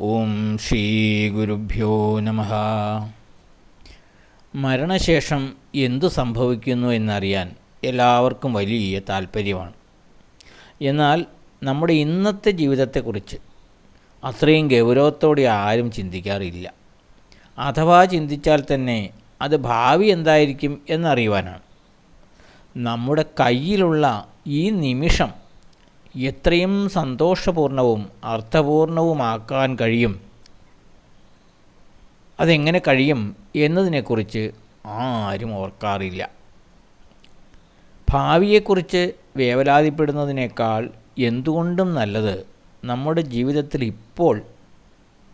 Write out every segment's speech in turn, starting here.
ഓം ശ്രീ ഗുരുഭ്യോ നമ. മരണശേഷം എന്തു സംഭവിക്കുന്നു എന്നറിയാൻ എല്ലാവർക്കും വലിയ താല്പര്യമാണ് എന്നാൽ നമ്മുടെ ഇന്നത്തെ ജീവിതത്തെക്കുറിച്ച് അത്രയും ഗൗരവത്തോടെ ആരും ചിന്തിക്കാറില്ല. അഥവാ ചിന്തിച്ചാൽ തന്നെ അത് ഭാവി എന്തായിരിക്കും എന്നറിയുവാനാണ്. നമ്മുടെ കയ്യിലുള്ള ഈ നിമിഷം എത്രയും സന്തോഷപൂർണവും അർത്ഥപൂർണവുമാക്കാൻ കഴിയും. അതെങ്ങനെ കഴിയും എന്നതിനെക്കുറിച്ച് ആരും ഓർക്കാറില്ല. ഭാവിയെക്കുറിച്ച് വേവലാതിപ്പെടുന്നതിനേക്കാൾ എന്തുകൊണ്ടും നല്ലത് നമ്മുടെ ജീവിതത്തിൽ ഇപ്പോൾ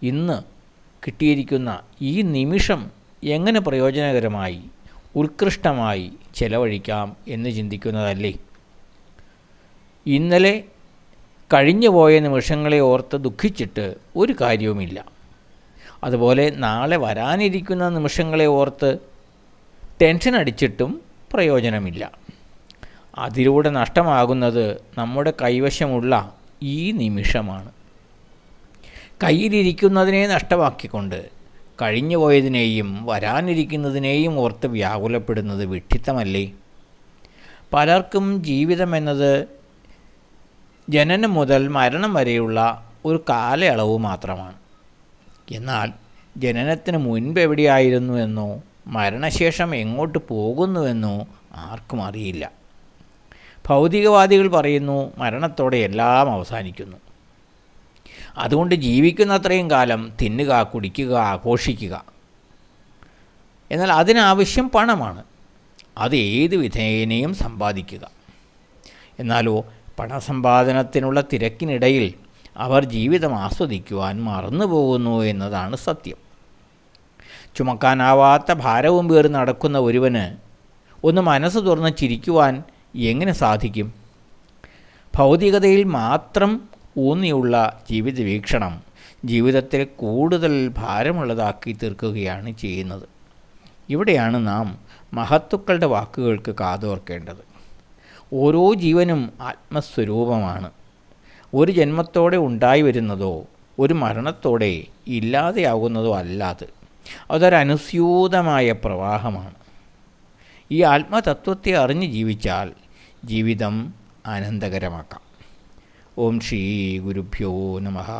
ഇന്ന് കിട്ടിയിരിക്കുന്ന ഈ നിമിഷം എങ്ങനെ പ്രയോജനകരമായി ഉത്കൃഷ്ടമായി ചെലവഴിക്കാം എന്ന് ചിന്തിക്കുന്നതല്ലേ? ഇന്നലെ കഴിഞ്ഞുപോയ നിമിഷങ്ങളെ ഓർത്ത് ദുഃഖിച്ചിട്ട് ഒരു കാര്യവുമില്ല. അതുപോലെ നാളെ വരാനിരിക്കുന്ന നിമിഷങ്ങളെ ഓർത്ത് ടെൻഷൻ അടിച്ചിട്ടും പ്രയോജനമില്ല. അതിലൂടെ നഷ്ടമാകുന്നത് നമ്മുടെ കൈവശമുള്ള ഈ നിമിഷമാണ്. കയ്യിലിരിക്കുന്നതിനെ നഷ്ടമാക്കിക്കൊണ്ട് കഴിഞ്ഞുപോയതിനെയും വരാനിരിക്കുന്നതിനെയും ഓർത്ത് വ്യാകുലപ്പെടുന്നത് വിഡ്ഢിത്തമല്ലേ? പലർക്കും ജീവിതം എന്നത് ജനനം മുതൽ മരണം വരെയുള്ള ഒരു കാലയളവ് മാത്രമാണ്. എന്നാൽ ജനനത്തിന് മുൻപ് എവിടെയായിരുന്നു എന്നോ മരണശേഷം എങ്ങോട്ട് പോകുന്നുവെന്നോ ആർക്കും അറിയില്ല. ഭൗതികവാദികൾ പറയുന്നു മരണത്തോടെ എല്ലാം അവസാനിക്കുന്നു. അതുകൊണ്ട് ജീവിക്കുന്നത്രയും കാലം തിന്നുക കുടിക്കുക ആഘോഷിക്കുക. എന്നാൽ അതിനാവശ്യം പണമാണ്. അത് ഏത് വിധേനയും സമ്പാദിക്കുക. എന്നാലോ പണസമ്പാദനത്തിനുള്ള തിരക്കിനിടയിൽ അവർ ജീവിതം ആസ്വദിക്കുവാൻ മറന്നുപോകുന്നു എന്നതാണ് സത്യം. ചുമക്കാനാവാത്ത ഭാരവും പേറി നടക്കുന്ന ഒരുവന് ഒന്ന് മനസ്സ് തുറന്ന് ചിരിക്കുവാൻ എങ്ങനെ സാധിക്കും? ഭൗതികതയിൽ മാത്രം ഊന്നിയുള്ള ജീവിത വീക്ഷണം ജീവിതത്തിൽ കൂടുതൽ ഭാരമുള്ളതാക്കി തീർക്കുകയാണ് ചെയ്യുന്നത്. ഇവിടെയാണ് നാം മഹത്തുക്കളുടെ വാക്കുകൾക്ക് കാതോർക്കേണ്ടത്. ഓരോ ജീവനും ആത്മസ്വരൂപമാണ്. ഒരു ജന്മത്തോടെ ഉണ്ടായി വരുന്നതോ ഒരു മരണത്തോടെ ഇല്ലാതെയാകുന്നതോ അല്ലാതെ അതൊരനുസ്യൂതമായ പ്രവാഹമാണ്. ഈ ആത്മതത്വത്തെ അറിഞ്ഞ് ജീവിച്ചാൽ ജീവിതം ആനന്ദകരമാക്കാം. ഓം ശ്രീ ഗുരുഭ്യോ നമഃ.